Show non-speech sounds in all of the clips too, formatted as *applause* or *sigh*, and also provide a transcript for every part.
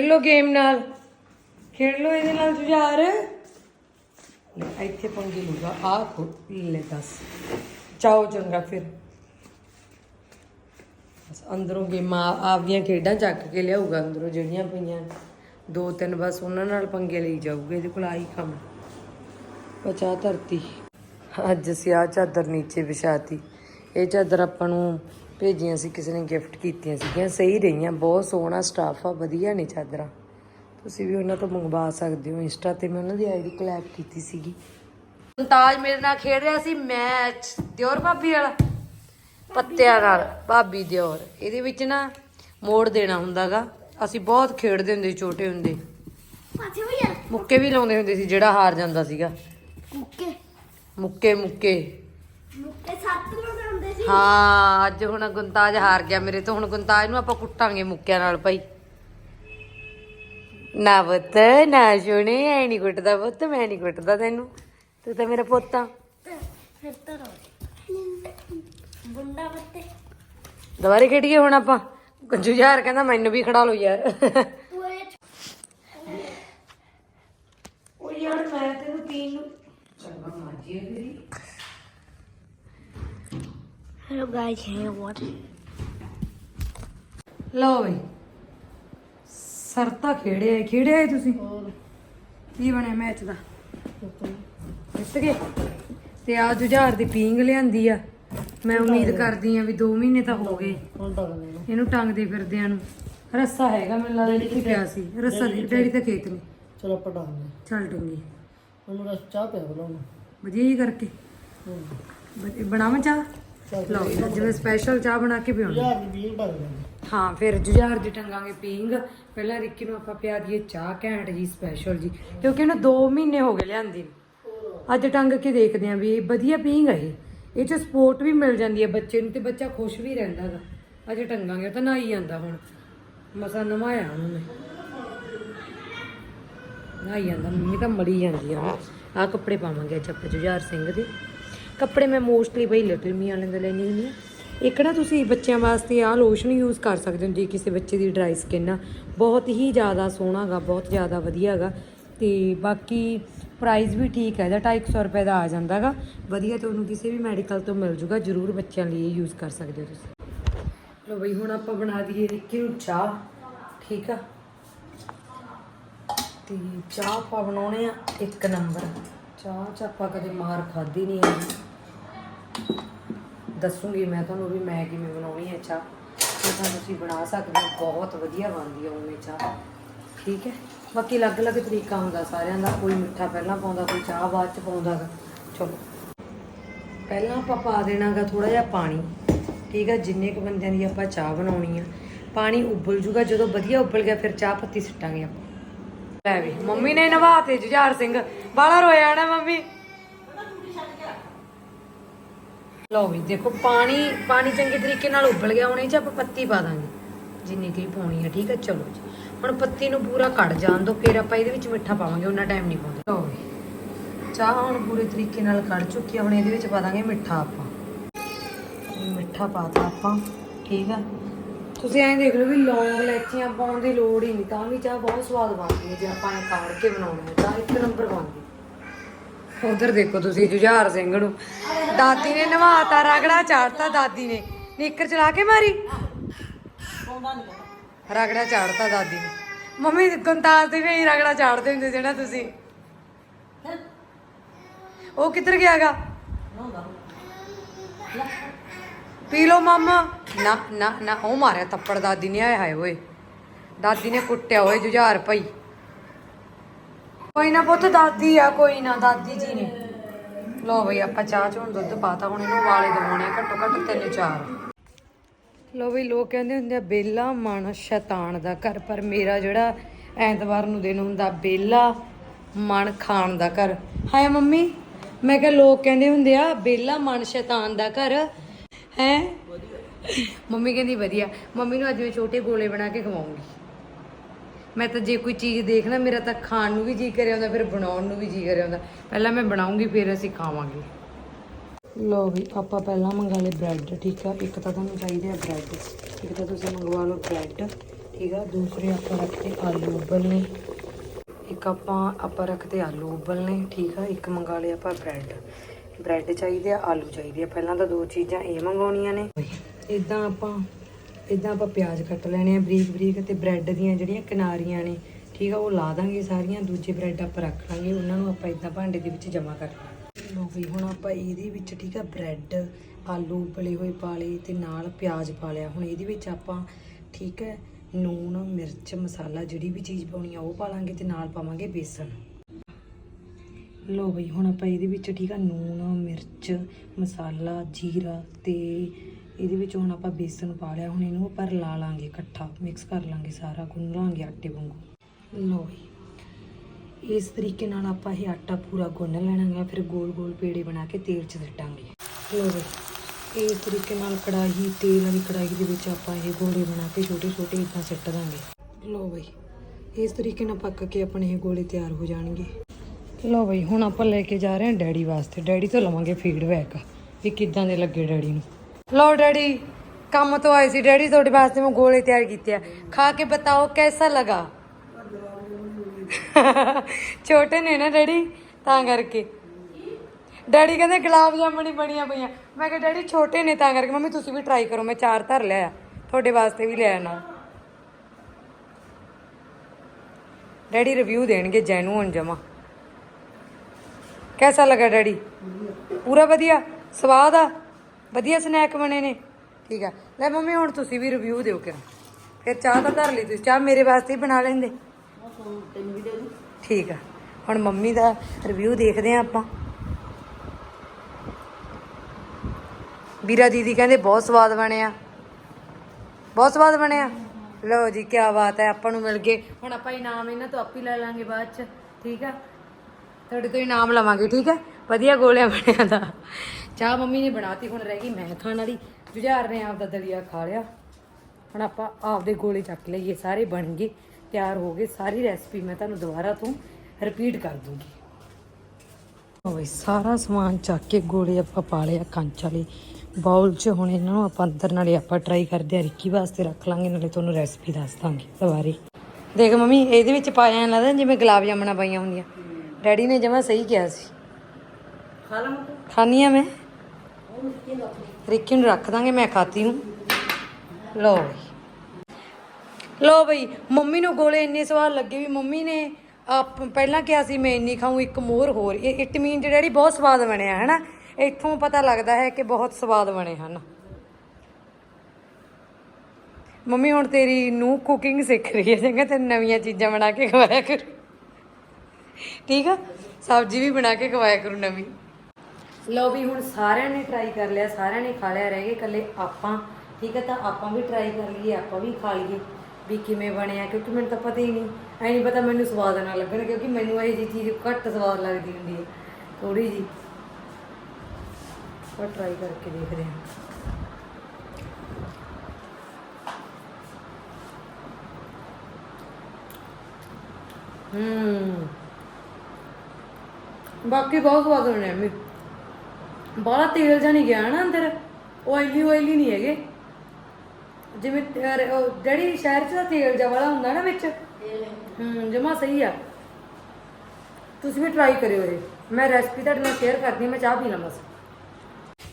ਖੇਡ ਲੋ ਗੇਮ ਨਾਲ। ਖੇਡ ਲੋ ਇਹਦੇ ਨਾਲ ਜੁਝਾਰ ਇੱਥੇ ਪੰਗੀ ਲੂਗਾ ਆ ਖੋ, ਲੈ ਦੱਸ। ਚਾਓ ਚੰਗਾ ਫਿਰ। ਬਸ ਅੰਦਰੋਂ ਗੇਮਾਂ, ਆਪਦੀਆਂ ਖੇਡਾਂ ਚੱਕ ਕੇ ਲਿਆਊਗਾ ਅੰਦਰੋਂ ਜਿਹੜੀਆਂ ਪਈਆਂ। ਦੋ ਤਿੰਨ ਬਸ ਉਹਨਾਂ ਨਾਲ ਪੰਗੇ ਲਈ ਜਾਊਗਾ, ਇਹਦੇ ਕੋਲ ਆਈ ਕੰਮ। ਬਚਾ ਧਰਤੀ। ਅੱਜ ਅਸੀਂ ਆਹ ਚਾਦਰ ਨੀਚੇ ਵਿਛਾਤੀ। ਇਹ ਚਾਦਰ ਆਪਾਂ ਨੂੰ ਭੇਜੀਆਂ ਸੀ ਕਿਸੇ ਨੇ ਗਿਫਟ ਕੀਤੀਆਂ ਸੀਗੀਆਂ। ਸਹੀ ਰਹੀਆਂ ਬਹੁਤ ਸੋਹਣਾ ਸਟਾਫ ਆ ਵਧੀਆ ਨੇ ਚਾਦਰਾਂ। ਤੁਸੀਂ ਵੀ ਉਹਨਾਂ ਤੋਂ ਮੰਗਵਾ ਸਕਦੇ ਹੋ। ਇੰਸਟਾ ਤੇ ਮੈਂ ਉਹਨਾਂ ਦੀ ਆਈਡੀ ਕੋਲੈਬ ਕੀਤੀ ਸੀਗੀ। ਮੁਮਤਾਜ ਮੇਰੇ ਨਾਲ ਖੇਡ ਰਿਹਾ ਸੀ ਮੈਚ ਦਿਓਰ ਭਾਬੀ ਵਾਲਾ? ਪੱਤਿਆਂ ਨਾਲ ਭਾਬੀ ਦਿਓਰ। ਇਹਦੇ ਵਿੱਚ ਨਾ ਮੋੜ ਦੇਣਾ ਹੁੰਦਾਗਾ। ਅਸੀਂ ਬਹੁਤ ਖੇਡਦੇ ਹੁੰਦੇ ਸੀ ਛੋਟੇ ਹੁੰਦੇ। ਮੁੱਕੇ ਵੀ ਲਾਉਂਦੇ ਹੁੰਦੇ ਸੀ ਜਿਹੜਾ ਹਾਰ ਜਾਂਦਾ ਸੀਗਾ। ਮੁੱਕੇ। ਮੁੱਕੇ ਮੁੱਕੇ। ਮੁੱਕੇ ਸੱਤ ਸੀ ਹਾਂ ਅੱਜ ਹੁਣ ਗੁੰਤਾਜ ਹਾਰ ਗਿਆ ਮੇਰੇ ਤੋਂ ਹੁਣ ਗੁੰਤਾਜ ਨੂੰ ਆਪਾਂ ਕੁੱਟਾਂਗੇ ਮੁੱਕਿਆਂ ਨਾਲ ਭਾਈ। ਨਾ ਪੁੱਤ ਨਾ ਸੁਣੇ ਐ ਨਹੀਂ ਕੁੱਟਦਾ ਪੁੱਤ ਮੈਂ ਨਹੀਂ ਕੁੱਟਦਾ ਤੈਨੂੰ। ਤੂੰ ਤਾਂ ਮੇਰਾ ਪੁੱਤ ਆ। ਫਿਰ ਤਾਂ ਬੁੰਡਾ ਬੱਤੇ ਦੁਬਾਰੇ ਖੇਡੀਏ ਹੁਣ ਆਪਾਂ। ਜੁਝਾਰ ਕਹਿੰਦਾ ਮੈਨੂੰ ਵੀ ਖੜਾ ਲਓ ਯਾਰ ਓਏ ਉਹ ਯਾਰ ਮੈਂ ਤੈਨੂੰ ਤੀਨ ਨੂੰ ਚੰਗਾ ਮਾਜੀ ਤੇਰੀ ਹੈਲੋ ਗਾਇਸ ਹੈ ਵਾਟ ਲਓ ਬਈ। ਸਰਤਾ ਖੇੜਿਆ ਖੇੜਿਆ ਤੁਸੀਂ? ਕੀ ਬਣਿਆ ਮੈਚ ਦਾ? ਜਿੱਤ ਗਏ। ਤੇ ਆ ਜੁਝਾਰ ਦੀ ਪੀਂਗ ਲਿਆਂਦੀ ਆ। ਮੈਂ ਉਮੀਦ ਕਰਦੀ ਆ ਵੀ 2 ਮਹੀਨੇ ਤਾਂ ਹੋ ਗਏ। ਇਹਨੂੰ ਟੰਗਦੇ ਫਿਰਦਿਆਂ ਨੂੰ। ਰੱਸਾ ਹੈਗਾ ਮੈਨੂੰ ਲੱਗਦਾ ਇੱਥੇ ਪਿਆ ਸੀ। ਰੱਸਾ ਦੇ ਡੈਡੀ ਤਾਂ ਖੇਤ ਨੇ। ਚਲੋ ਆਪਾਂ ਡਾਲਦੇ ਚੱਲ ਟੰਗੀ। ਉਹਨੂੰ ਰਸ ਚਾਹ ਪਿਆ ਬਲਾਉਣਾ ਵਧੀਆ ਹੀ ਕਰਕੇ। ਵਧੀਆ- ਬਣਾਵਾਂ ਚਾਹ? ਲਓ ਜੀ, ਅੱਜ ਮੈਂ ਸਪੈਸ਼ਲ ਚਾਹ ਬਣਾ ਕੇ ਪਿਉਣੀ। ਯਾਰ ਹਾਂ ਫਿਰ ਜੁਝਾਰ ਦੀ ਟੰਗਾਂਗੇ ਪੀਂਗ ਪਹਿਲਾਂ ਰਿੱਕੀ ਨੂੰ ਆਪਾਂ ਪਿਆ ਦਈਏ ਚਾਹ ਘੈਂਟ ਜੀ ਸਪੈਸ਼ਲ ਜੀ। ਕਿਉਂਕਿ ਇਹਨੂੰ 2 ਮਹੀਨੇ ਹੋ ਗਏ ਲਿਆਂਦੀ ਨੂੰ। ਅੱਜ ਟੰਗ ਕੇ ਦੇਖਦੇ ਆਂ ਵੀ ਇਹ ਵਧੀਆ ਪੀਂਗ ਆ ਇਹ। ਇਹ ਚ ਸਪੋਰਟ ਵੀ ਮਿਲ ਜਾਂਦੀ ਹੈ ਬੱਚੇ ਨੂੰ ਤੇ ਬੱਚਾ ਖੁਸ਼ ਵੀ ਰਹਿੰਦਾ ਗਾ। ਅੱਜ ਟੰਗਾਂਗੇ ਉਹ ਤਾਂ ਨਹਾਈ ਜਾਂਦਾ ਹੁਣ। ਮਸਾ ਨਵਾਇਆ ਉਹਨੂੰ ਮੈਂ। ਨਹਾਈ ਜਾਂਦਾ ਮੰਮੀ ਤਾਂ ਮੜੀ ਜਾਂਦੀ ਆ। ਆ ਕੱਪੜੇ ਪਾਵਾਂਗੇ ਅੱਜ ਆਪਾਂ ਜੁਝਾਰ ਸਿੰਘ ਦੇ। ਕੱਪੜੇ ਮੈਂ ਮੋਸਟਲੀ ਬਈ ਲਿਟਲ ਮੀ ਵਾਲਿਆਂ ਦੇ ਲੈਣੀ ਹੁੰਦੀ। ਆ ਇੱਕ ਨਾ ਤੁਸੀਂ ਬੱਚਿਆਂ ਵਾਸਤੇ ਆਹ ਲੋਸ਼ਨ ਯੂਜ਼ ਕਰ ਸਕਦੇ ਹੋ ਜੇ ਕਿਸੇ ਬੱਚੇ ਦੀ ਡਰਾਈ ਸਕਿਨ ਆ। ਬਹੁਤ ਹੀ ਜ਼ਿਆਦਾ ਸੋਹਣਾ ਗਾ, ਬਹੁਤ ਜ਼ਿਆਦਾ ਵਧੀਆ ਗਾ। ਤੇ ਬਾਕੀ ਪ੍ਰਾਈਸ ਵੀ ਠੀਕ ਹੈ ਇਹਦਾ 250 ਰੁਪਏ ਦਾ ਆ ਜਾਂਦਾ ਜਾਂਦਾਗਾ ਵਧੀਆ ਤੁਹਾਨੂੰ ਕਿਸੇ ਵੀ ਮੈਡੀਕਲ ਤੋਂ ਮਿਲ ਜੂਗਾ, ਜਰੂਰ ਬੱਚਿਆਂ ਲਈ ਇਹ ਯੂਜ਼ ਕਰ ਸਕਦੇ ਹੋ ਤੁਸੀਂ। ਲੋ ਬਈ, ਹੁਣ ਆਪਾਂ ਬਣਾ ਦਈਏ ਰਿੱਕੀ ਨੂੰ ਚਾਹ, ਠੀਕ ਆ? ਤੇ ਚਾਹ ਆਪਾਂ ਬਣਾਉਣੇ ਆ ਇੱਕ ਨੰਬਰ ਚਾਹ ਚ ਆਪਾਂ ਕਦੇ ਮਾਰ ਖਾਦੀ ਨਹੀਂ ਹੈ ਦੱਸੂਗੀ ਮੈਂ ਤੁਹਾਨੂੰ ਵੀ ਮੈਂ ਕਿਵੇਂ ਬਣਾਉਣੀ ਹੈ ਚਾਹ। ਤੇ ਤਾਂ ਤੁਸੀਂ ਬਣਾ ਸਕਦੇ ਹੋ, ਬਹੁਤ ਵਧੀਆ ਬਣਦੀ ਹੈ ਉਵੇਂ ਚਾਹ। ਠੀਕ ਹੈ? ਬਾਕੀ ਅਲੱਗ-ਅਲੱਗ ਤਰੀਕਾ ਹੁੰਦਾ ਸਾਰਿਆਂ ਦਾ, ਕੋਈ ਮਿੱਠਾ ਪਹਿਲਾਂ ਪਾਉਂਦਾ, ਕੋਈ ਚਾਹ ਬਾਅਦ ਚ ਪਾਉਂਦਾ ਚਲੋ। ਪਹਿਲਾਂ ਆਪਾਂ ਪਾ ਦੇਣਾਗਾ ਥੋੜਾ ਜਿਹਾ ਪਾਣੀ। ਠੀਕ ਹੈ ਜਿੰਨੇ ਕੁ ਬੰਦਿਆਂ ਦੀ ਆਪਾਂ ਚਾਹ ਬਣਾਉਣੀ ਆ। ਪਾਣੀ ਉਬਲ ਜੂਗਾ, ਜਦੋਂ ਵਧੀਆ ਉਬਲ ਗਿਆ, ਫਿਰ ਚਾਹ ਪੱਤੀ ਸਿੱਟਾਂਗੇ ਆਪਾਂ। ਲੈ ਵੀ, ਮੰਮੀ ਨੇ ਨਵਾਤੇ ਜੁਝਾਰ ਸਿੰਘ। ਬਾਲਾ ਰੋਇਆ ਨਾ ਮੰਮੀ। ਲਓ ਵੀ, ਦੇਖੋ, ਪਾਣੀ ਪਾਣੀ ਚੰਗੇ ਤਰੀਕੇ ਨਾਲ ਉਬਲ ਗਿਆ ਹੁਣ ਇਹ ਚ ਆਪਾਂ ਪੱਤੀ ਪਾ ਦਾਂਗੇ। ਜਿੰਨੀ ਕੀ ਪਾਉਣੀ ਹੈ ਠੀਕ ਹੈ ਚਲੋ ਜੀ। ਹੁਣ ਪੱਤੀ ਨੂੰ ਪੂਰਾ ਕੱਢ ਜਾਣ ਦੋ, ਫਿਰ ਆਪਾਂ ਇਹਦੇ ਵਿੱਚ ਮਿੱਠਾ ਪਾਵਾਂਗੇ, ਉਹਨਾਂ ਟਾਈਮ ਨਹੀਂ ਪਾਉਂਦੇ। ਲਓ ਵੀ, ਚਾਹ ਹੁਣ ਪੂਰੇ ਤਰੀਕੇ ਨਾਲ ਕੱਢ ਚੁੱਕੀ ਆ, ਹੁਣ ਇਹਦੇ ਵਿੱਚ ਪਾ ਦਾਂਗੇ ਮਿੱਠਾ ਆਪਾਂ। ਮਿੱਠਾ ਪਾਤਾ ਆਪਾਂ, ਠੀਕ ਆ? ਤੁਸੀਂ ਐਂ ਦੇਖ ਲਓ ਵੀ ਲੌਂਗ ਲੈਚੀਆਂ ਪਾਉਣ ਦੀ ਲੋੜ ਹੀ ਨਹੀਂ, ਤਾਂ ਵੀ ਚਾਹ ਬਹੁਤ ਸਵਾਦ ਬਣਦੀ ਹੈ, ਜੇ ਆਪਾਂ ਇਹ ਕਾੜ ਕੇ ਬਣਾਉਣੀ ਹੈ ਚਾਹ ਇੱਕ ਨੰਬਰ ਬਣਦੀ ਉਧਰ ਦੇਖੋ ਤੁਸੀਂ ਜੁਝਾਰ ਸਿੰਘ ਨੂੰ। ਦਾਦੀ ਨੇ ਨਵਾਤਾ, ਰਗੜਾ ਚਾੜਤਾ ਦਾਦੀ ਨੇ। ਨੀਕਰ ਚਲਾ ਕੇ ਮਾਰੀ। ਰਗੜਾ ਚਾੜਤਾ ਦਾਦੀ ਨੇ। ਮੰਮੀ ਗੁੰਤਾਜ ਦੇ ਵੀ ਰਗੜਾ ਚਾੜਦੇ ਹੁੰਦੇ ਸੀ ਤੁਸੀਂ। ਉਹ ਕਿੱਧਰ ਗਿਆਗਾ ਪੀ ਲਓ ਮਾਮਾ। ਨਾ ਨਾ ਨਾ, ਉਹ ਮਾਰਿਆ ਤੱਪੜ ਦਾਦੀ ਨੇ। ਆਏ ਹਾਏ ਓਏ। ਦਾਦੀ ਨੇ ਕੁੱਟਿਆ ਓਏ ਜੁਝਾਰ ਭਾਈ। ਕੋਈ ਨਾ ਪੁੱਤ ਦਾਦੀ ਆ ਕੋਈ ਨਾ ਦਾਦੀ ਜੀ ਨੇ। ਲੋ ਬਈ ਆਪਾਂ ਚਾਹ ਚ ਹੁਣ ਦੁੱਧ ਪਾਤਾ ਹੁਣ ਇਹਨੂੰ ਵਾਲੇ ਦਵਾਉਣੇ ਆ, ਘੱਟੋ ਘੱਟ ਤਿੰਨ ਚਾਰ। ਲੋ ਬਈ ਲੋਕ ਕਹਿੰਦੇ ਹੁੰਦੇ ਆ ਬੇਲਾ ਮਨ ਸ਼ੈਤਾਨ ਦਾ ਘਰ ਪਰ ਮੇਰਾ ਜਿਹੜਾ ਐਤਵਾਰ ਨੂੰ ਦਿਨ ਹੁੰਦਾ ਬੇਲਾ ਮਨ ਖਾਣ ਦਾ ਘਰ। ਹਾਏ ਮੰਮੀ? ਮੈਂ ਕਿਹਾ ਲੋਕ ਕਹਿੰਦੇ ਹੁੰਦੇ ਆ ਬੇਲਾ ਮਨ ਸ਼ੈਤਾਨ ਦਾ ਘਰ। ਹੈ? ਮੰਮੀ ਕਹਿੰਦੀ ਵਧੀਆ। ਮੰਮੀ ਨੂੰ ਅੱਜ ਮੈਂ ਛੋਟੇ ਗੋਲੇ ਬਣਾ ਕੇ ਖਵਾਉਂਗੀ। ਮੈਂ ਤਾਂ ਜੇ ਕੋਈ ਚੀਜ਼ ਦੇਖਣਾ ਮੇਰਾ ਤਾਂ ਖਾਣ ਨੂੰ ਵੀ ਜੀ ਕਰਿਆ ਹੁੰਦਾ ਫਿਰ ਬਣਾਉਣ ਨੂੰ ਵੀ ਜੀ ਕਰਿਆ ਹੁੰਦਾ। ਪਹਿਲਾਂ ਮੈਂ ਬਣਾਉਂਗੀ ਫਿਰ ਅਸੀਂ ਖਾਵਾਂਗੇ। ਲੋ ਵੀ ਆਪਾਂ ਪਹਿਲਾਂ ਮੰਗਾ ਲਏ ਬ੍ਰੈਡ ਠੀਕ ਆ? ਇੱਕ ਤਾਂ ਤੁਹਾਨੂੰ ਚਾਹੀਦਾ ਹੈ ਬ੍ਰੈਡ ਇੱਕ ਤਾਂ ਤੁਸੀਂ ਮੰਗਵਾ ਲਓ ਬ੍ਰੈਡ ਠੀਕ ਆ? ਦੂਸਰੇ ਆਪਾਂ ਰੱਖਦੇ ਆਲੂ ਉਬਲਨੇ ਇੱਕ ਆਪਾਂ ਆਪਾਂ ਰੱਖਦੇ ਆਲੂ ਉਬਲਨੇ ਠੀਕ ਆ? ਇੱਕ ਮੰਗਾ ਲਿਆ ਆਪਾਂ ਬ੍ਰੈਡ। ਬ੍ਰੈਡ ਚਾਹੀਦੇ ਆ ਆਲੂ ਚਾਹੀਦੇ ਆ। ਪਹਿਲਾਂ ਤਾਂ ਦੋ ਚੀਜ਼ਾਂ ਇਹ ਮੰਗਾਉਣੀਆਂ ਨੇ। ਇਦਾਂ ਆਪਾਂ ਇਦਾਂ ਆਪਾਂ ਪਿਆਜ਼ ਕੱਟ ਲੈਣੇ ਆ ਬਰੀਕ ਬਰੀਕ ਤੇ ਬ੍ਰੈਡ ਦੀਆਂ ਜਿਹੜੀਆਂ ਕਿਨਾਰੀਆਂ ਨੇ, ਠੀਕ ਆ, ਉਹ ਲਾ ਦਾਂਗੇ ਸਾਰੀਆਂ, ਦੂਜੇ ਬ੍ਰੈਡ ਆਪਾਂ ਰੱਖ ਲਾਂਗੇ, ਉਹਨਾਂ ਨੂੰ ਆਪਾਂ ਇਦਾਂ ਭਾਂਡੇ ਦੇ ਵਿੱਚ ਜਮਾ ਕਰ ਲਾਂਗੇ। ਲੋ ਵੀ, ਹੁਣ ਆਪਾਂ ਇਹਦੇ ਵਿੱਚ, ਠੀਕ ਆ, ਬ੍ਰੈਡ, ਆਲੂ ਉਬਲੇ ਹੋਏ ਪਾ ਲਏ ਤੇ ਨਾਲ ਪਿਆਜ਼ ਪਾ ਲਿਆ। ਹੁਣ ਇਹਦੇ ਵਿੱਚ ਆਪਾਂ, ਠੀਕ ਹੈ ਨੂਣ, ਮਿਰਚ, ਮਸਾਲਾ ਜਿਹੜੀ ਵੀ ਚੀਜ਼ ਪਾਉਣੀ ਆ, ਉਹ ਪਾ ਲਾਂਗੇ ਤੇ ਨਾਲ ਪਾਵਾਂਗੇ ਬੇਸਣ। ਲੋ ਬਈ ਹੁਣ ਆਪਾਂ ਇਹਦੇ ਵਿੱਚ, ਠੀਕ ਆ, ਨੂਣ, ਮਿਰਚ, ਮਸਾਲਾ, ਜੀਰਾ ਤੇ ਇਹਦੇ ਵਿੱਚ ਹੁਣ ਆਪਾਂ ਬੇਸਨ ਪਾ ਲਿਆ, ਹੁਣ ਇਹਨੂੰ ਆਪਾਂ ਲਾ ਲਾਂਗੇ ਇਕੱਠਾ ਮਿਕਸ ਕਰ ਲਾਂਗੇ ਸਾਰਾ ਗੁੰਨ ਲਾਂਗੇ ਆਟੇ ਵਾਂਗੂ। ਲਓ ਬਈ ਇਸ ਤਰੀਕੇ ਨਾਲ ਆਪਾਂ ਇਹ ਆਟਾ ਪੂਰਾ ਗੁੰਨ ਲੈਣਾਗਾ ਫਿਰ ਗੋਲ ਗੋਲ ਪੇੜੇ ਬਣਾ ਕੇ ਤੇਲ 'ਚ ਸਿੱਟਾਂਗੇ। ਲਓ ਬਈ ਇਸ ਤਰੀਕੇ ਨਾਲ ਕੜਾਹੀ, ਤੇਲ ਵਾਲੀ ਕੜਾਹੀ ਦੇ ਵਿੱਚ ਆਪਾਂ ਇਹ ਗੋਲੇ ਬਣਾ ਕੇ ਛੋਟੇ ਛੋਟੇ ਇਦਾਂ ਸਿੱਟ ਦਾਂਗੇ। ਲਓ ਬਈ। ਇਸ ਤਰੀਕੇ ਨਾਲ ਪੱਕ ਕੇ ਆਪਣੇ ਇਹ ਗੋਲੇ ਤਿਆਰ ਹੋ ਜਾਣਗੇ। ਲਓ ਬਈ, ਹੁਣ ਆਪਾਂ ਲੈ ਕੇ ਜਾ ਰਹੇ ਹਾਂ ਡੈਡੀ ਵਾਸਤੇ। ਡੈਡੀ ਤੋਂ ਲਵਾਂਗੇ ਫੀਡਬੈਕ ਵੀ ਕਿੱਦਾਂ ਦੇ ਲੱਗੇ ਡੈਡੀ ਨੂੰ। ਲਓ ਡੈਡੀ, ਕੰਮ ਤੋਂ ਆਏ ਸੀ। ਡੈਡੀ ਤੁਹਾਡੇ ਵਾਸਤੇ ਮੈਂ ਗੋਲੇ ਤਿਆਰ ਕੀਤੇ ਆ। ਖਾ ਕੇ ਬਤਾਓ ਕੈਸਾ ਲਗਾ? *laughs* ਛੋਟੇ ਨੇ ਨਾ ਡੈਡੀ, ਤਾਂ ਕਰਕੇ। ਡੈਡੀ ਕਹਿੰਦੇ ਗੁਲਾਬ ਜਾਮਣ ਹੀ ਬਣੀਆਂ ਪਈਆਂ। ਮੈਂ ਕਿਹਾ, ਡੈਡੀ ਛੋਟੇ ਨੇ ਤਾਂ ਕਰਕੇ। ਮੰਮੀ, ਤੁਸੀਂ ਵੀ ਟਰਾਈ ਕਰੋ, ਮੈਂ ਚਾਰ ਧਰ ਲਿਆ। ਤੁਹਾਡੇ ਵਾਸਤੇ ਵੀ ਲੈ ਨਾਲ। ਡੈਡੀ ਰਿਵਿਊ ਦੇਣਗੇ ਜੈਨੂਨ ਜਮਾ। ਕੈਸਾ ਲੱਗਾ ਡੈਡੀ? ਪੂਰਾ ਵਧੀਆ? ਸਵਾਦ ਆ? ਵਧੀਆ ਸਨੈਕ ਬਣੇ ਨੇ। ਠੀਕ ਆ। ਲੈ ਮੰਮੀ, ਹੁਣ ਤੁਸੀਂ ਵੀ ਰਿਵਿਊ ਦਿਓ ਕਿਰਾ। ਫਿਰ ਚਾਹ ਤਾਂ ਧਰ ਲਈ ਤੁਸੀਂ। ਚਾਹ ਮੇਰੇ ਵਾਸਤੇ ਹੀ ਬਣਾ ਲੈਂਦੇ। ਠੀਕ ਆ। ਹੁਣ ਮੰਮੀ ਦਾ ਰਿਵਿਊ ਦੇਖਦੇ ਆ ਆਪਾਂ। ਵੀਰਾ ਦੀਦੀ ਕਹਿੰਦੇ ਬਹੁਤ ਸਵਾਦ ਬਣਿਆ ਬਹੁਤ ਸਵਾਦ ਬਣਿਆ ਲਓ ਜੀ ਕੀ ਬਾਤ ਹੈ। ਆਪਾਂ ਨੂੰ ਮਿਲ ਗਏ। ਹੁਣ ਆਪਾਂ ਇਨਾਮ ਇਹਨਾਂ ਤੋਂ ਆਪ ਹੀ ਲੈ ਲਾਂਗੇ ਬਾਅਦ ਚ। ਠੀਕ ਆ। ਤੁਹਾਡੇ ਤੋਂ ਇਨਾਮ ਲਵਾਂਗੇ, ਠੀਕ ਹੈ? ਵਧੀਆ ਗੋਲਿਆਂ ਬਣਿਆ ਦਾ। ਚਾਹ ਮੰਮੀ ਨੇ ਬਣਾਤੀ, ਹੁਣ ਰਹਿ ਗਈ ਮੈਂ ਖਾਣ ਵਾਲੀ। ਜੁਝਾਰ ਨੇ ਆਪਦਾ ਦਲੀਆ ਖਾ ਲਿਆ। ਹੁਣ ਆਪਾਂ ਆਪਦੇ ਗੋਲੇ ਚੱਕ ਲਈਏ, ਸਾਰੇ ਬਣ ਗਏ, ਤਿਆਰ ਹੋ ਗਏ। ਸਾਰੀ ਰੈਸਪੀ ਮੈਂ ਤੁਹਾਨੂੰ ਦੁਬਾਰਾ ਤੋਂ ਰਿਪੀਟ ਕਰ ਦੂੰਗੀ। ਓਏ ਸਾਰਾ ਸਮਾਨ ਚੱਕ ਕੇ ਗੋਲੇ ਆਪਾਂ ਪਾ ਲਿਆ ਕੰਚ ਵਾਲੇ ਬਾਉਲ 'ਚ। ਹੁਣ ਇਹਨਾਂ ਨੂੰ ਆਪਾਂ ਅੰਦਰ ਨਾਲੇ ਆਪਾਂ ਟਰਾਈ ਕਰਦੇ ਆ, ਰਿੱਕੀ ਵਾਸਤੇ ਰੱਖ ਲਾਂਗੇ, ਨਾਲੇ ਤੁਹਾਨੂੰ ਰੈਸਪੀ ਦੱਸ ਦਾਂਗੇ ਦੁਬਾਰੇ ਦੇਖ ਮੰਮੀ, ਇਹਦੇ ਵਿੱਚ ਪਾਇਆ ਐਂ ਲੱਗਦਾ ਜਿਵੇਂ ਗੁਲਾਬ ਜਾਮਣਾ ਪਾਈਆਂ ਹੁੰਦੀਆਂ। ਡੈਡੀ ਨੇ ਜਮਾ ਸਹੀ ਕਿਹਾ ਸੀ। ਖਾ ਲਾਂ ਖਾਣੀ ਆ ਮੈਂ। ਰਿੱਕੀ ਨੂੰ ਰੱਖ ਦਾਂਗੇ, ਮੈਂ ਖਾਤੀ ਹੂੰ ਲਓ ਬਈ। ਲਓ ਬਈ, ਮੰਮੀ ਨੂੰ ਗੋਲੇ ਇੰਨੇ ਸਵਾਦ ਲੱਗੇ ਵੀ ਮੰਮੀ ਨੇ ਆਪ ਪਹਿਲਾਂ ਕਿਹਾ ਸੀ, ਮੈਂ ਇੰਨੀ ਖਾਊਂ, ਇੱਕ ਮੋਰ ਹੋਰ। ਇਹ ਇਟ ਮੀਨ ਜਿਹੜੀ ਬਹੁਤ ਸਵਾਦ ਬਣਿਆ ਹੈ ਨਾ ਇੱਥੋਂ ਪਤਾ ਲੱਗਦਾ ਹੈ ਕਿ ਬਹੁਤ ਸਵਾਦ ਬਣੇ ਹਨ। ਮੰਮੀ, ਹੁਣ ਤੇਰੀ ਨੂੰ ਕੁਕਿੰਗ ਸਿੱਖ ਰਹੀ ਹੈ। ਚੰਗਾ ਤੈਨੂੰ ਨਵੀਆਂ ਚੀਜ਼ਾਂ ਬਣਾ ਕੇ ਖਵਾਇਆ ਕਰ। ਠੀਕ ਆ? ਸਬਜ਼ੀ ਵੀ ਬਣਾ ਕੇ ਖਵਾਇਆ ਕਰੂ ਨਵੀਂ। ਲੋ ਵੀ ਹੁਣ ਸਾਰਿਆਂ ਨੇ ਟਰਾਈ ਕਰ ਲਿਆ, ਸਾਰਿਆਂ ਨੇ ਖਾ ਲਿਆ, ਰਹਿ ਗਏ ਇਕੱਲੇ ਆਪਾਂ। ਠੀਕ ਹੈ ਤਾਂ ਆਪਾਂ ਵੀ ਟਰਾਈ ਕਰ ਲਈਏ, ਆਪਾਂ ਵੀ ਖਾ ਲਈਏ ਵੀ ਕਿਵੇਂ ਬਣਿਆ, ਕਿਉਂਕਿ ਮੈਨੂੰ ਤਾਂ ਪਤਾ ਹੀ ਨਹੀਂ। ਐ ਨਹੀਂ ਪਤਾ ਮੈਨੂੰ ਸਵਾਦ ਨਾ ਲੱਗਣ, ਕਿਉਂਕਿ ਮੈਨੂੰ ਇਹ ਜੀ ਚੀਜ਼ ਘੱਟ ਸਵਾਦ ਲੱਗਦੀ ਹੁੰਦੀ ਹੈ। ਥੋੜੀ ਜੀ ਪਰ ਟਰਾਈ ਕਰਕੇ ਦੇਖਦੇ ਹਾਂ। ਹੂੰ। ਬਾਕੀ ਬਹੁਤ ਸਵਾਦ ਬਣਿਆ ਮੀ ਬਾਲਾ ਤੇਲ ਜਾਂ ਨਹੀਂ ਗਿਆ ਨਾ ਅੰਦਰ। ਓਇਲੀ ਓਇਲੀ ਨਹੀਂ ਹੈਗੇ। ਜਿਵੇਂ ਜਿਹੜੀ ਸ਼ਹਿਰ 'ਚ ਤੇਲ ਜਿਹਾ ਵਾਲਾ ਹੁੰਦਾ ਨਾ ਵਿੱਚ। ਹੂੰ। ਜਮਾ ਸਹੀ ਆ। ਤੁਸੀਂ ਵੀ ਟਰਾਈ ਕਰਿਓ ਇਹ। ਮੈਂ ਰੈਸਪੀ ਤੁਹਾਡੇ ਨਾਲ ਸ਼ੇਅਰ ਕਰਦੀ ਮੈਂ ਚਾਹ ਪੀਣਾ ਬਸ।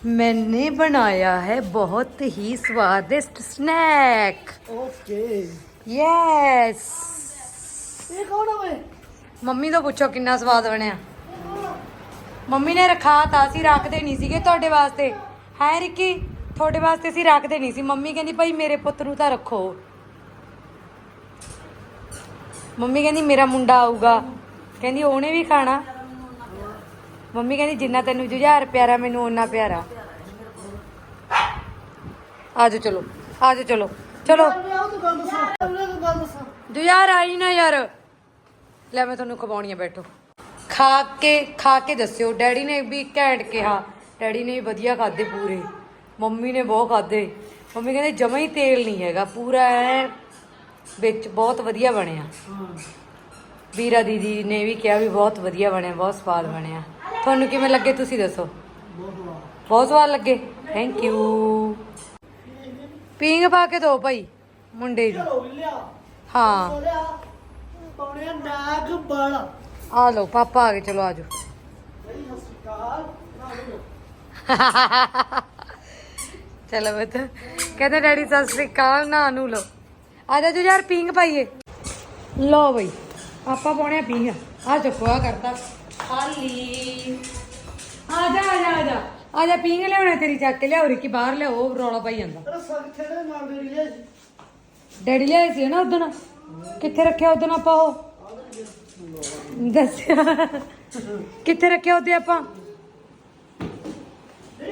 ਮੈਨੇ ਬਣਾਇਆ ਹੈ ਬਹੁਤ ਹੀ ਸਵਾਦਿਸ਼ਟ ਸਨੈਕ ਓਕੇ ਯੈਸ ਇਹ ਕੌਣ ਹੋਵੇ ਮੰਮੀ ਤੋਂ ਪੁੱਛੋ ਕਿੰਨਾ ਸਵਾਦ ਬਣਿਆ। ਮੰਮੀ ਨੇ ਰਖਾਤਾ ਅਸੀਂ ਰੱਖਦੇ ਨਹੀਂ ਸੀਗੇ ਤੁਹਾਡੇ ਵਾਸਤੇ। ਹੈ ਰਿੱਕੀ ਤੁਹਾਡੇ ਵਾਸਤੇ ਅਸੀਂ ਰੱਖਦੇ ਨਹੀਂ ਸੀ। ਮੰਮੀ ਕਹਿੰਦੀ ਭਾਈ ਮੇਰੇ ਪੁੱਤ ਨੂੰ ਤਾਂ ਰੱਖੋ। ਮੰਮੀ ਕਹਿੰਦੀ ਮੇਰਾ ਮੁੰਡਾ ਆਊਗਾ। ਕਹਿੰਦੀ ਉਹਨੇ ਵੀ ਖਾਣਾ। ਮੰਮੀ ਕਹਿੰਦੀ ਜਿੰਨਾ ਤੈਨੂੰ ਜੁਝਾਰ ਪਿਆਰਾ ਮੈਨੂੰ ਓਨਾ ਪਿਆਰਾ। ਆਜੋ ਚਲੋ। ਆਜੋ ਚਲੋ। ਚਲੋ। ਤੂੰ ਤੂੰ ਜੁਝਾਰ ਆਈ ਨਾ ਯਾਰ। ਲੈ ਮੈਂ ਤੁਹਾਨੂੰ ਖਵਾਉਣੀ ਆ ਬੈਠੋ। ਖਾ ਕੇ ਖਾ ਕੇ ਦੱਸਿਓ। ਡੈਡੀ ਨੇ ਵੀ ਘੈਂਟ ਕਿਹਾ। ਡੈਡੀ ਨੇ ਵੀ ਵਧੀਆ ਖਾਦੇ ਪੂਰੇ। ਮੰਮੀ ਨੇ ਬਹੁਤ ਖਾਦੇ ਮੰਮੀ ਕਹਿੰਦੇ ਜਮਾ ਹੀ ਤੇਲ ਨਹੀਂ ਹੈਗਾ। ਪੂਰਾ ਐ ਵਿੱਚ ਬਹੁਤ ਵਧੀਆ ਬਣਿਆ। ਵੀਰਾ ਦੀਦੀ ਨੇ ਵੀ ਕਿਹਾ ਵੀ ਬਹੁਤ ਵਧੀਆ ਬਣਿਆ ਬਹੁਤ ਸਵਾਦ ਬਣਿਆ। ਤੁਹਾਨੂੰ ਕਿਵੇਂ ਲੱਗੇ ਤੁਸੀਂ ਦੱਸੋ? ਬਹੁਤ ਸਵਾਦ ਲੱਗੇ। ਥੈਂਕ ਯੂ ਪੀਂਗ ਪਾ ਕੇ ਦੋ ਭਾਈ ਮੁੰਡੇ ਦੀ। ਲਿਆ। ਹਾਂ। ਪੌਣੇ ਨਾਗ ਬਲ ਆ ਲਓ ਪਾਪਾ ਆ ਗਏ ਚਲੋ ਆਜੋ ਚਲੋ ਬਤ ਕਹਿੰਦੇ ਡੈਡੀ ਸਤਿ ਸ੍ਰੀ ਅਕਾਲ ਨਾ ਨੂੰ ਲਓ। ਆ ਜਾ ਜੋ ਯਾਰ ਪੀਂਗ ਪਾਈਏ। ਲਓ ਬਈ ਆਪਾਂ ਪਾਉਣੇ ਆ ਪੀਂਗ ਆ ਚੱਕੋ ਆ ਕਰਤਾ। ਖਾਲੀ। ਆ ਜਾ ਆ ਜਾ ਆ ਜਾ। ਆ ਜਾ ਪੀਂਗ ਲਿਆਉਣਾ ਤੇਰੀ ਚੱਕ ਕੇ ਲਿਆਓ ਰਿੱਕੀ ਬਾਹਰ ਲਿਆਓ ਰੌਲਾ ਪਾਈ ਜਾਂਦਾ। ਤੇਰਾ ਸਗ ਥੇੜੇ ਨਾਲ ਦੇ ਲਿਆ ਸੀ। ਡੈਡੀ ਲਿਆਏ ਸੀ ਨਾ ਉਦੋਂ ਕਿੱਥੇ ਰੱਖਿਆ ਉਦੋਂ ਆਪਾਂ ਉਹ? ਦੱਸਿਆ। ਕਿੱਥੇ ਰੱਖਿਆ ਉਹਦੇ ਆਪਾਂ? ਕੇ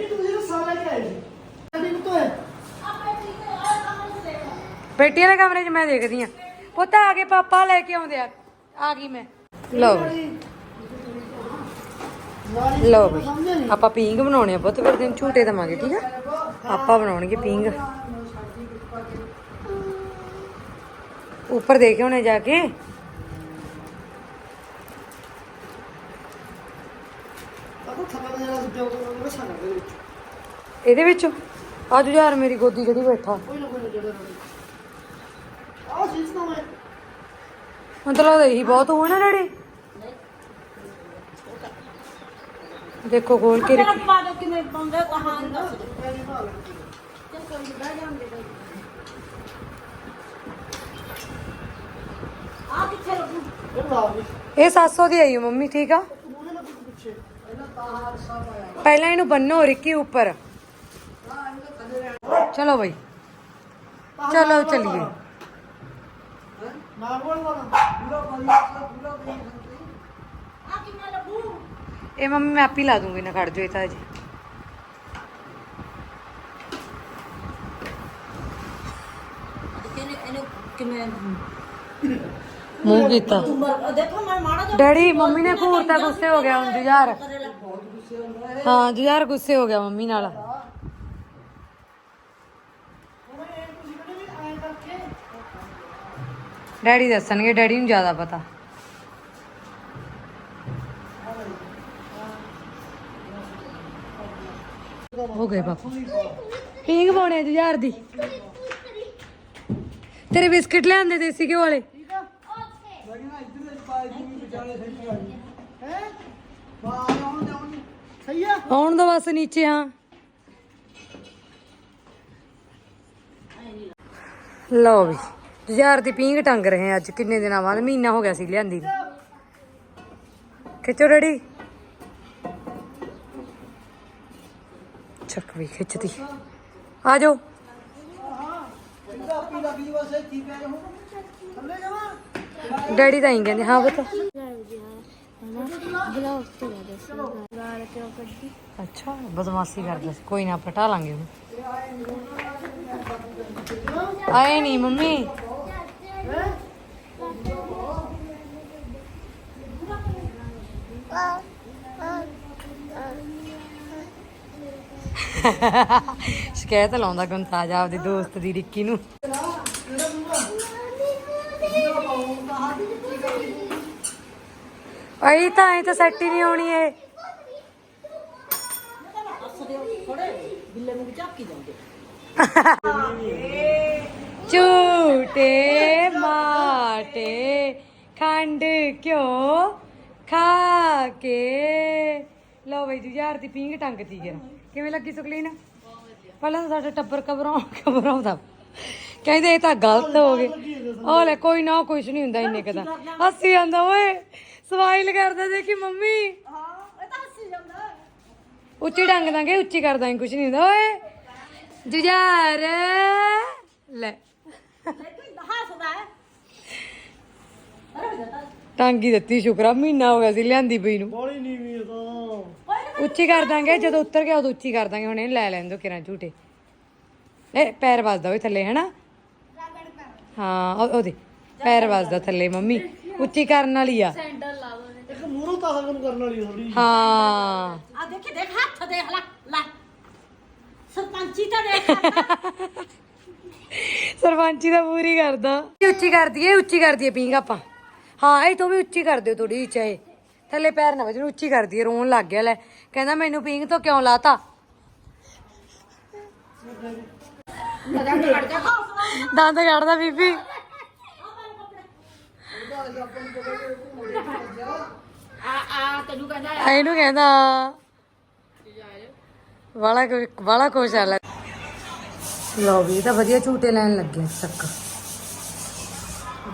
ਬੇਟੀ ਵਾਲੇ ਕਮਰੇ 'ਚ ਮੈਂ ਦੇਖਦੀ ਆ ਪੁੱਤ ਆ ਗਏ ਪਾਪਾ ਲੈ ਕੇ ਆਉਂਦੇ ਆ। ਆ ਗਈ ਮੈਂ। ਲਓ ਲਓ ਬਈ। ਆਪਾਂ ਪੀਂਗ ਬਣਾਉਣੇ ਆ ਪੁੱਤ ਫਿਰ ਦਿਨ ਝੂਟੇ ਦਵਾਂਗੇ ਠੀਕ ਆ? ਆਪਾਂ ਬਣਾਉਣਗੇ ਪੀਂਗ ਉੱਪਰ ਦੇਖੇ ਹੋਣੇ ਜਾ ਕੇ। ਆਪਾਂ ਥੱਲੇ ਜਿਹੜਾ ਸੁੱਟਿਆ ਉਹ ਮੈਂ ਸਾਡਾ ਦੇ ਵਿੱਚ। ਇਹਦੇ ਵਿੱਚ? ਅੱਜ ਯਾਰ ਮੇਰੀ ਗੋਦੀ ਜਿਹੜੀ ਬੈਠਾ। ਕੋਈ ਨਾ ਕੋਈ ਨਾ ਜਿਹੜਾ ਆ ਚੀਜ਼ ਨਾ ਮੈਂ ਮਤਲਬ ਇਹੀ ਬਹੁਤ ਹੋਣਾ ਡੈਡੀ। ਦੇਖੋ ਖੋਲ ਕੇ ਰੱਖੀ। ਪਾ ਦੋ ਕਿਵੇਂ ਪਾਉਂਦੇ ਕਹਾਂ ਦੱਸ ਦੇ। ਪਹਿਲੀ ਨਾਲ ਚੱਲ ਕੋਈ ਬਹਿ ਜਾਂਦੇ ਕੋਈ ਆ ਕਿੱਥੇ ਲੱਗੂ? ਇਹ ਲਾ ਵੀ ਇਹ 700 ਦੀ ਆਈ ਹੈ ਮੰਮੀ ਠੀਕ ਆ? ਪਹਿਲਾਂ ਇਹਨੂੰ ਬੰਨੋ ਰਿੱਕੀ ਉੱਪਰ। ਚਲੋ ਬਈ। ਚਲੋ ਚਲੀਏ। ਇਹ ਮੰਮੀ ਮੈਂ ਆਪ ਲਾ ਦੂੰਗੀ, ਨਾ ਖੜ ਜੋ ਇਹ ਤਾਂ ਜੀ ਕਿਨੇ ਇਹਨੂੰ ਕਿਵੇਂ ਮੂੰਹ ਕੀਤਾ। ਉਮਰ ਦੇਖੋ ਮੈਂ ਮਾੜਾ ਜਿਹਾ ਡੈਡੀ ਮੰਮੀ ਨੇ ਘੂਰਤਾ ਗੁੱਸੇ ਹੋ ਗਿਆ ਹੁਣ ਜੁਝਾਰ ਹਾਂ ਜੁਝਾਰ ਗੁੱਸੇ ਹੋ ਗਿਆ ਮੰਮੀ ਨਾਲ। ਡੈਡੀ ਦੱਸਣਗੇ ਡੈਡੀ ਨੂੰ ਜ਼ਿਆਦਾ ਪਤਾ। ਹੋ ਗਏ ਪਾਪਾ ਪੀਂਗ ਪਾਉਣੇ ਜੁਝਾਰ ਦੀ। ਤੇਰੇ ਬਿਸਕਿਟ ਲਿਆਂਦੇ ਦੇਸੀ ਘਿਓ ਵਾਲੇ ਠੀਕ ਆ ਲੱਗਣਾ ਇੱਧਰ ਦੇ ਪਾਏ ਸਹੀ ਹੈ? ਬਾਹਰ ਆਉਣ ਜਾਉਣ ਸਹੀ ਆ? ਆਉਣ ਦੋ ਬਸ ਨੀਚੇ ਹਾਂ। ਲਓ ਵੀ ਜੁਝਾਰ ਦੀ ਪੀਂਗ ਟੰਗ ਰਹੇ ਆ ਅੱਜ ਕਿੰਨੇ ਦਿਨਾਂ ਬਾਅਦ ਮਹੀਨਾ ਹੋ ਗਿਆ ਸੀ ਲਿਆਂਦੀ ਨੂੰ। ਖਿੱਚੋ ਡੈਡੀ ਚੱਕ ਵੀ ਖਿੱਚਦੀ ਆ ਜਾਓ। ਡੈਡੀ ਤਾਂ ਹੀ ਕਹਿੰਦੇ ਹਾਂ ਪੁੱਤ ਬਲੌਗ ਤੇ ਲਾ ਦੇ ਗਾਲ ਕਿਉਂ ਕੱਢੀ ਅੱਛਾ, ਬਦਮਾਸ਼ੀ ਕਰਦਾ ਸੀ। ਕੋਈ ਨਾ, ਪਟਾ ਲਾਂਗੇ ਉਹਨੂੰ। ਆਏ ਨਹੀਂ, ਮੰਮੀ। ਸ਼ਿਕਾਇਤ ਲਾਉਂਦਾ ਗੁੰਤਾਜ ਆਪਦੀ ਦੋਸਤ ਦੀ ਰਿੱਕੀ ਨੂੰ। ਆਈ ਤਾਂ ਐ ਤਾਂ ਸੈੱਟ ਹੀ ਨਹੀਂ ਆਉਣੀ ਇਹ। ਝੂਟੇ ਮਾਟੇ ਖੰਡ ਘਿਓ ਖਾ ਕੇ। ਲਓ ਬਈ ਜੁਝਾਰ ਦੀ ਪੀਂਘ ਟੰਗ ਤੀ ਗਿਆ ਕਿਵੇਂ ਲੱਗੀ ਸੁਕਲੀਨ? ਪਹਿਲਾਂ ਤਾਂ ਸਾਡਾ ਟੱਬਰ ਕਬਰਾਂ ਕਬਰਾਉਂਦਾ ਕਹਿੰਦੇ ਇਹ ਤਾਂ ਗਲਤ ਹੋ ਗਏ। ਉਹ ਲੈ, ਕੋਈ ਨਾ ਕੁਝ ਨਹੀਂ ਹੁੰਦਾ ਇੰਨੇ ਕਦਾ ਹੱਸੀ ਜਾਂਦਾ, ਓਏ। ਸਮਾਈਲ ਕਰਦਾ ਦੇਖੀ ਮੰਮੀ। ਹਾਂ ਇਹ ਤਾਂ ਹੱਸੀ ਜਾਂਦਾ। ਉੱਚੀ ਡੰਗ ਦਾਂਗੇ ਉੱਚੀ ਕਰ ਦਾਂਗੇ ਕੁਝ ਨਹੀਂ ਹੁੰਦਾ ਓਏ। ਜੁਝਾਰ। ਲੈ। ਹੱਸਦਾ ਟਾਂਗੀ ਦਿੱਤੀ ਸ਼ੁਕਰਾ ਮਹੀਨਾ ਹੋ ਗਿਆ ਸੀ ਲਿਆਂਦੀ ਪਈ ਨੂੰ। ਬੋਲੀ ਨਹੀਂ ਵੀ ਤਾਂ। ਉੱਚੀ ਕਰ ਦਾਂਗੇ। ਜਦੋਂ ਉੱਤਰ ਗਿਆ ਉਦੋਂ ਉੱਚੀ ਕਰ ਦਾਂਗੇ ਹੁਣ ਇਹ ਲੈ ਲੈਣ ਦੋ ਕਿਰਾਂ ਝੂਟੇ। ਇਹ ਪੈਰ ਵੱਜਦਾ ਓਏ ਥੱਲੇ ਹੈਨਾ? ਹਾਂ ਉਹ- ਉਹਦੇ। ਪੈਰ ਵੱਜਦਾ ਥੱਲੇ ਮੰਮੀ। ਉੱਚੀ ਕਰਨ ਵਾਲੀ ਆ। ਇੱਕ ਮੂਹਰੋਂ ਤਾਂ ਹਗਨ ਕਰਨ ਵਾਲੀ ਥੋੜੀ ਹਾਂ। ਆ ਦੇਖੀ ਦੇਖ ਹੱਥ ਦੇਖ ਲੈ ਲੈ। ਸਰਪੰਚੀ ਤਾਂ ਦੇਖ ਸਰਪੰਚੀ ਦਾ ਪੂਰੀ ਕਰਦਾ। ਉੱਚੀ ਕਰ ਦਈਏ ਉੱਚੀ ਕਰ ਦਈਏ ਪੀਂਗ ਆਪਾਂ। ਹਾਂ ਇਹ ਤੋਂ ਵੀ ਉੱਚੀ ਕਰ ਦਿਓ ਥੋੜੀ ਜਿਹੀ ਚਾਹੇ। ਥੱਲੇ ਪੈਰ ਨਾ ਵਜਣ ਉੱਚੀ ਕਰ ਦਈਏ ਰੋਣ ਲੱਗ ਗਿਆ ਲੈ। ਕਹਿੰਦਾ ਮੈਨੂੰ ਪੀਂਗ ਤੋਂ ਕਿਉਂ ਲਾਤਾ? ਦੰਦ ਕੱਢਦਾ ਬੀਬੀ ਅੱਜ ਆਪਾਂ ਨੂੰ ਪਤਾ ਕਿ ਘੁੰਮਦੇ ਜਾ ਆ ਆ ਤੈਨੂੰ ਕਹਿੰਦਾ ਇਹਨੂੰ ਕਹਿੰਦਾ ਵਾਲਾ ਵਾਲਾ ਖੁਸ਼ ਆ ਲੈ ਲਓ ਵੀ, ਇਹ ਤਾਂ ਵਧੀਆ ਝੂਟੇ ਲੈਣ ਲੱਗੇ ਅੱਜ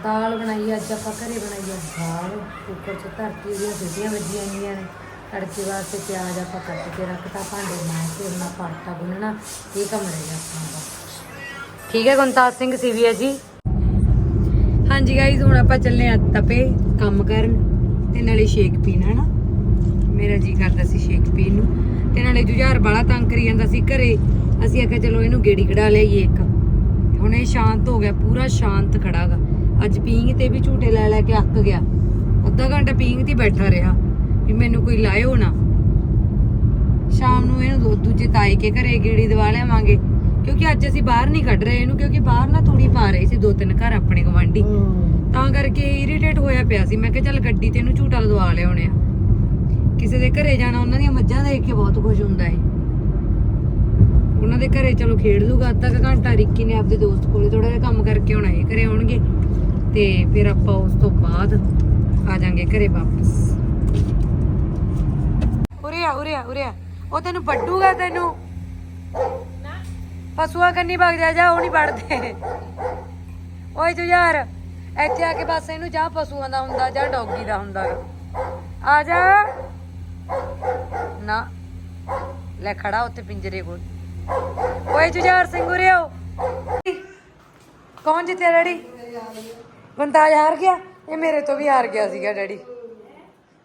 ਦਾਲ ਬਣਾਈ ਅੱਜ, ਆਪਾਂ ਘਰੇ ਬਣਾਈ ਆ ਦਾਲ। ਕੁੱਕਰ 'ਚ ਧਰਤੀ ਉਹਦੀਆਂ ਸਿੱਧੀਆਂ ਵੱਜੀਆਂ ਗਈਆਂ ਨੇ। ਤੜਕੇ ਵਾਸਤੇ ਪਿਆਜ਼ ਆਪਾਂ ਕੱਟ ਕੇ ਰੱਖਤਾ, ਭਾਂਡੇ ਮਾਰ ਕੇ ਉਹਨਾਂ ਪਾਟਾ ਗੁੰਨਣਾ। ਇਹ ਕੰਮ ਰਹਿ ਗਿਆ ਆਪਣਾ ਦਾ। ਠੀਕ ਹੈ ਗੁੰਤਾਜ ਸਿੰਘ ਸੀਵੀਆ ਜੀ। ਹਾਂਜੀ ਗਾਈਜ਼ ਹੁਣ ਆਪਾਂ ਚੱਲੇ ਆ ਤਪੇ ਕੰਮ ਕਰਨ ਤੇ ਨਾਲੇ ਸ਼ੇਕ ਪੀਣਾ ਨਾ ਮੇਰਾ ਜੀ ਕਰਦਾ ਸੀ ਸ਼ੇਕ ਪੀਣ ਨੂੰ। ਤੇ ਨਾਲੇ ਜੁਝਾਰ ਬਾਲਾ ਤੰਗ ਕਰੀ ਜਾਂਦਾ ਸੀ ਘਰੇ। ਅਸੀਂ ਆਖਿਆ, ਚਲੋ ਇਹਨੂੰ ਗੇੜੀ ਕਢਾ ਲਈਏ ਇੱਕ। ਹੁਣ ਇਹ ਸ਼ਾਂਤ ਹੋ ਗਿਆ, ਪੂਰਾ ਸ਼ਾਂਤ ਖੜਾਗਾ ਅੱਜ ਪੀਂਗ ਤੇ ਵੀ ਝੂਟੇ ਲੈ ਲੈ ਕੇ ਅੱਕ ਗਿਆ। ਅੱਧਾ ਘੰਟਾ ਪੀਂਗ ਤੇ ਬੈਠਾ ਰਿਹਾ ਵੀ ਮੈਨੂੰ ਕੋਈ ਲਾਇਓ ਨਾ। ਸ਼ਾਮ ਨੂੰ ਇਹਨੂੰ ਦੋ ਦੂਜੇ ਤਾਏ ਕੇ ਘਰੇ ਗੇੜੀ ਦਵਾ ਲਿਆਵਾਂਗੇ। ਕਿਉਂਕਿ ਅੱਜ ਅਸੀਂ ਬਾਹਰ ਨਹੀਂ ਕੱਢ ਰਹੇ ਇਹਨੂੰ ਕਿਉਂਕਿ ਬਾਹਰ ਨਾ ਤੂੜੀ ਪਾ ਰਹੇ ਸੀ ਦੋ ਤਿੰਨ ਘਰ ਆਪਣੇ ਗਵਾਂਢੀ ਤਾਂ ਕਰਕੇ ਇਰੀਟੇਟ ਹੋਇਆ ਪਿਆ ਸੀ। ਮੈਂ ਕਿਹਾ ਚੱਲ ਗੱਡੀ ਤੇ ਇਹਨੂੰ ਝੂਟਾ ਲਦਵਾ ਲਿਆਉਣੇ ਆ। ਕਿਸੇ ਦੇ ਘਰੇ ਜਾਣਾ ਉਹਨਾਂ ਦੀਆਂ ਮੱਝਾਂ ਦੇਖ ਕੇ ਬਹੁਤ ਖੁਸ਼ ਹੁੰਦਾ ਏ ਉਹਨਾਂ ਦੇ ਘਰੇ ਚਲੋ ਖੇਡ ਲੂਗਾ ਅੱਧਾ ਘੰਟਾ ਰਿੱਕੀ ਨੇ ਆਪਦੇ ਦੋਸਤ ਕੋਲੇ ਥੋੜਾ ਜਿਹਾ ਕੰਮ ਕਰਕੇ ਆਉਣਾ ਏ ਘਰੇ ਆਉਣਗੇ। ਤੇ ਫਿਰ ਆਪਾਂ ਉਸ ਤੋਂ ਬਾਅਦ ਆ ਜਾਾਂਗੇ ਘਰੇ ਵਾਪਸ। ਉਰੇ ਆ ਉਰੇ ਆ ਉਰੇ ਆ। ਉਹ ਤੈਨੂੰ ਵੱਡੂਗਾ ਤੈਨੂੰ? ਪਸ਼ੂਆ ਕੰਨੀ ਭਗ ਜਾ ਜਾ, ਉਹ ਨਹੀਂ ਵੜਦੇ। ਓਏ ਤੂੰ ਯਾਰ ਇੱਥੇ ਆ ਕੇ ਬਸ ਇਹਨੂੰ ਜਾਂ ਪਸ਼ੂਆਂ ਦਾ ਹੁੰਦਾ ਜਾਂ ਡੌਗੀ ਦਾ ਹੁੰਦਾ ਆ ਜਾ। ਨਾ, ਲੈ ਖੜਾ ਉੱਥੇ ਪਿੰਜਰੇ ਕੋਲ। ਓਏ ਜੁਝਾਰ ਸਿੰਘ ਉਰੇ ਕੌਣ ਜਿੱਤਿਆ ਡੈਡੀ? ਬੰਤਾਜ ਹਾਰ ਗਿਆ? ਇਹ ਮੇਰੇ ਤੋਂ ਵੀ ਹਾਰ ਗਿਆ ਸੀਗਾ ਡੈਡੀ।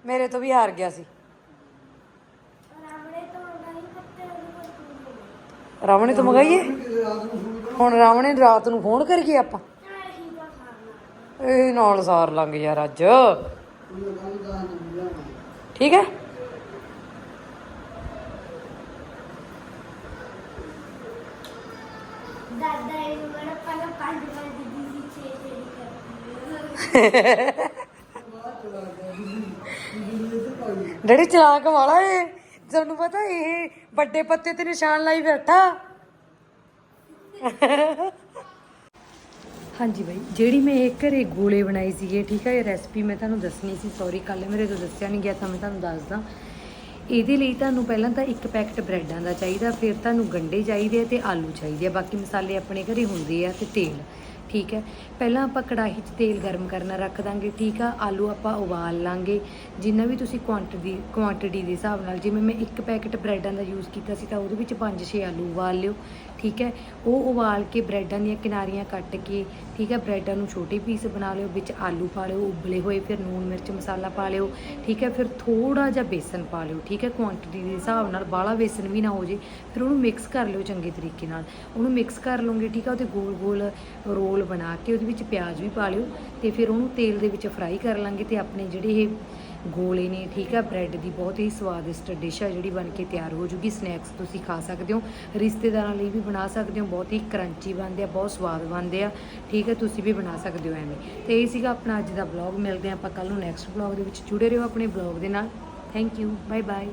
ਮੇਰੇ ਤੋਂ ਵੀ ਹਾਰ ਗਿਆ ਸੀ। ਰਾਵਣੇ ਤੋਂ ਮੰਗਾਈਏ? ਹੁਣ ਰਾਵਣੇ ਰਾਤ ਨੂੰ ਫੋਨ ਕਰੀਏ ਆਪਾਂ? ਇਹ ਨਾਲ ਸਾਰ ਲੰਗ ਯਾਰ ਅੱਜ। ਠੀਕ ਹੈ? ਦਾਦਾ ਇਹ ਮੇਰਾ ਪਹਿਲਾਂ ਪੰਜ ਪੰਜ ਦੀ ਸੀ ਛੇ ਛੇ ਕਰਦੀ ਡੈਡੀ, ਚਲਾਕ ਵਾਲਾ ਏ। ਤੁਹਾਨੂੰ ਪਤਾ ਇਹ ਵੱਡੇ ਪੱਤੇ ਤੇ ਨਿਸ਼ਾਨ ਲਾਈ ਬੈਠਾ? ਹਾਂਜੀ ਬਾਈ, ਜਿਹੜੀ ਮੈਂ ਇਹ ਘਰੇ ਗੋਲੇ ਬਣਾਏ ਸੀਗੇ, ਠੀਕ ਹੈ ਇਹ ਰੈਸਪੀ ਮੈਂ ਤੁਹਾਨੂੰ ਦੱਸਣੀ ਸੀ ਸੌਰੀ ਕੱਲ ਮੇਰੇ ਤੋਂ ਦੱਸਿਆ ਨਹੀਂ ਗਿਆ ਤਾਂ ਮੈਂ ਤੁਹਾਨੂੰ ਦੱਸਦਾ। ਇਹਦੇ ਲਈ ਤੁਹਾਨੂੰ ਪਹਿਲਾਂ ਤਾਂ ਇੱਕ ਪੈਕਟ ਬ੍ਰੈਡਾਂ ਦਾ ਚਾਹੀਦਾ, ਫਿਰ ਤੁਹਾਨੂੰ ਗੰਡੇ ਚਾਹੀਦੇ ਆ ਤੇ ਆਲੂ ਚਾਹੀਦੇ ਆ, ਬਾਕੀ ਮਸਾਲੇ ਆਪਣੇ ਘਰੇ ਹੁੰਦੇ ਆ ਤੇ ਤੇਲ। ਠੀਕ ਹੈ। ਪਹਿਲਾਂ ਆਪਾਂ ਕੜਾਹੀ 'ਚ ਤੇਲ ਗਰਮ ਕਰਨਾ ਰੱਖ ਦਾਂਗੇ, ਠੀਕ ਆ। ਆਲੂ ਆਪਾਂ ਉਬਾਲ ਲਾਂਗੇ। ਜਿੰਨਾ ਵੀ ਤੁਸੀਂ ਕੁਆਂਟੀਟੀ ਕੁਆਂਟੀਟੀ ਦੇ ਹਿਸਾਬ ਨਾਲ, ਜਿਵੇਂ ਮੈਂ ਇੱਕ ਪੈਕੇਟ ਬ੍ਰੈਡਾਂ ਦਾ ਯੂਜ਼ ਕੀਤਾ ਸੀ ਤਾਂ ਉਹਦੇ ਵਿੱਚ 5-6 ਆਲੂ ਉਬਾਲ ਲਿਓ। ਠੀਕ ਹੈ? ਉਹ ਉਬਾਲ ਕੇ ਬ੍ਰੈਡਾਂ ਦੀਆਂ ਕਿਨਾਰੀਆਂ ਕੱਟ ਕੇ, ਠੀਕ ਹੈ, ਬ੍ਰੈਡਾਂ ਨੂੰ ਛੋਟੇ ਪੀਸ ਬਣਾ ਲਿਓ, ਵਿੱਚ ਆਲੂ ਪਾ ਲਿਓ, ਉਬਲੇ ਹੋਏ ਫਿਰ ਨੂਨ ਮਿਰਚ ਮਸਾਲਾ ਪਾ ਲਿਓ, ਠੀਕ ਹੈ, ਫਿਰ ਥੋੜਾ ਜਿਹਾ ਬੇਸਨ ਪਾ ਲਿਓ, ਠੀਕ ਹੈ ਕੁਆਂਟੀਟੀ ਦੇ ਹਿਸਾਬ ਨਾਲ ਬਾਹਲਾ ਬੇਸਨ ਵੀ ਨਾ ਹੋ ਜੇ, ਫਿਰ ਉਹਨੂੰ ਮਿਕਸ ਕਰ ਲਿਓ ਚੰਗੇ ਤਰੀਕੇ ਨਾਲ। ਉਹਨੂੰ ਮਿਕਸ ਕਰ ਲਓਗੇ, ਠੀਕ ਹੈ, ਉਹਦੇ ਗੋਲ ਗੋਲ ਰੋਲ ਬਣਾ ਕੇ ਉਹਦੇ ਵਿੱਚ ਪਿਆਜ਼ ਵੀ ਪਾ ਲਿਓ ਤੇ ਫਿਰ ਉਹਨੂੰ ਤੇਲ ਦੇ ਵਿੱਚ ਫਰਾਈ ਕਰ ਲਾਂਗੇ ਤੇ ਆਪਣੇ ਜਿਹੜੇ ਇਹ ਗੋਲੇ ਨੇ, ਠੀਕ ਆ ਬ੍ਰੈਡ ਦੀ ਬਹੁਤ ਹੀ ਸਵਾਦਿਸ਼ਟ ਡਿਸ਼ ਆ ਜਿਹੜੀ ਬਣ ਕੇ ਤਿਆਰ ਹੋ ਜੂਗੀ। ਸਨੈਕਸ ਤੁਸੀਂ ਖਾ ਸਕਦੇ ਹੋ, ਰਿਸ਼ਤੇਦਾਰਾਂ ਲਈ ਵੀ ਬਣਾ ਸਕਦੇ ਹੋ, ਬਹੁਤ ਹੀ ਕਰੰਚੀ ਬਣਦੇ ਆ, ਬਹੁਤ ਸਵਾਦ ਬਣਦੇ ਆ, ਠੀਕ ਹੈ, ਤੁਸੀਂ ਵੀ ਬਣਾ ਸਕਦੇ ਹੋ ਐਵੇਂ। ਤੇ ਇਹ ਸੀਗਾ ਆਪਣਾ ਅੱਜ ਦਾ ਵਲੌਗ ਮਿਲਦੇ ਆ ਆਪਾਂ ਕੱਲ ਨੂੰ ਨੈਕਸਟ ਵਲੌਗ ਦੇ ਵਿੱਚ। ਜੁੜੇ ਰਹੋ ਆਪਣੇ ਵਲੌਗ ਦੇ ਨਾਲ। Thank you bye bye